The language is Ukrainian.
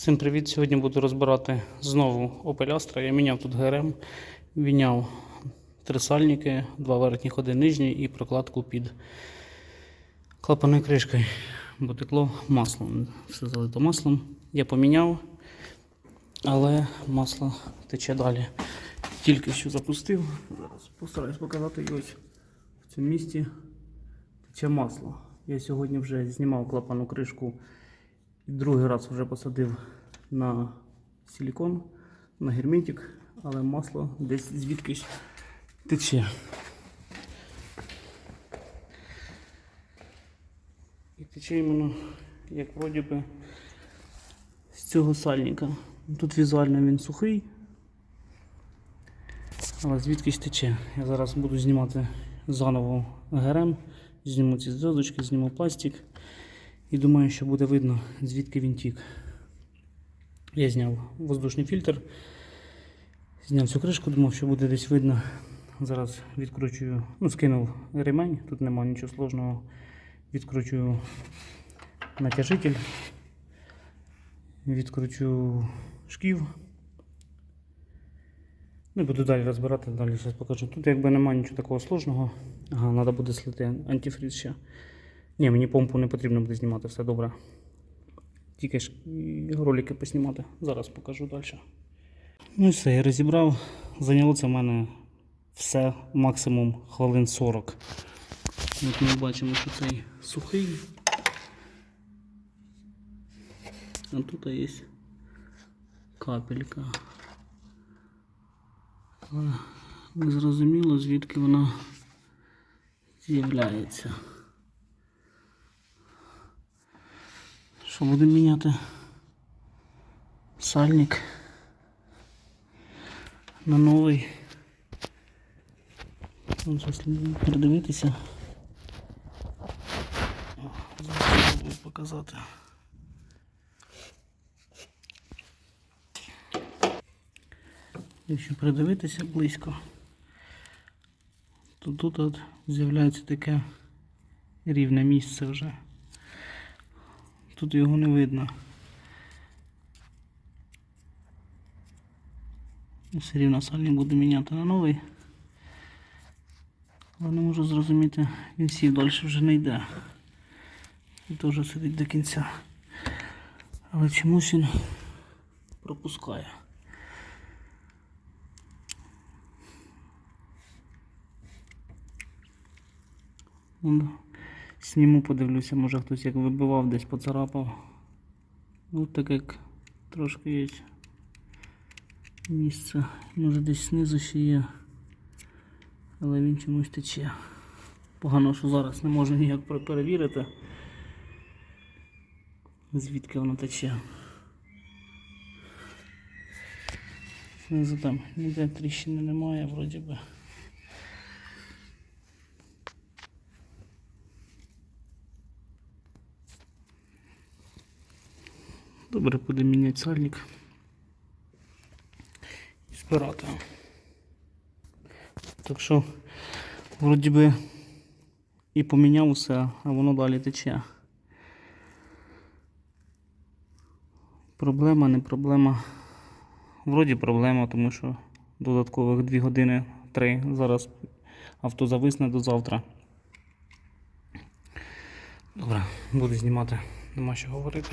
Всім привіт! Сьогодні буду розбирати знову Opel Astra. Я міняв тут ГРМ, міняв три сальники, два верхніх, один нижній і прокладку під клапаною кришкою, бо текло маслом. Все залито маслом. Я поміняв, але масло тече далі. Тільки що запустив. Зараз постараюсь показати і в цьому місці тече масло. Я сьогодні вже знімав клапану кришку. Другий раз вже посадив на силікон, на герметик, але масло десь звідкись тече. І тече іменно, як вроді би, з цього сальника. Тут візуально він сухий, але звідкись тече. Я зараз буду знімати заново ГРМ, зніму ці зв'язочки, зніму пластик. І думаю, що буде видно, звідки він тік. Я зняв воздушний фільтр, зняв цю кришку, думав, що буде десь видно. Зараз відкручую, ну, скинув ремень, тут немає нічого сложного. Відкручую натяжитель, відкручу шків. Ну і буду далі розбирати, далі зараз покажу. Тут якби немає нічого такого сложного. Ага, треба буде слити антифриз ще. Ні, мені помпу не потрібно буде знімати, все добре. Тільки ж ролики поснімати. Зараз покажу далі. Ну і все, я розібрав. Зайняло це в мене все максимум хвилин 40. От ми бачимо, що цей сухий. А тут є капелька. Не зрозуміло, звідки вона з'являється. Що будемо міняти сальник на новий. Щось передивитися. Зараз спробую показати. Якщо придивитися близько, то тут от з'являється таке рівне місце вже. Тут його не видно. Все рівно сальник буду міняти на новий. Але не можу зрозуміти, він сів далі вже не йде. І теж сидить до кінця. Але чомусь він пропускає. Вон, Сніму, подивлюся, може хтось як вибивав, десь поцарапав. Ну так як трошки є місце. Може десь знизу ще є. Але він чомусь тече. Погано, що зараз не можу ніяк перевірити. Звідки воно тече. Знизу там ніде тріщини немає, вроді би. Добре, буде міняти сальник. І збирати. Так що, вроді би, і поміняв усе, а воно далі тече. Проблема, не проблема. Вроді проблема, тому що додаткових 2 години 3 зараз авто зависне до завтра. Добре, буду знімати, нема що говорити.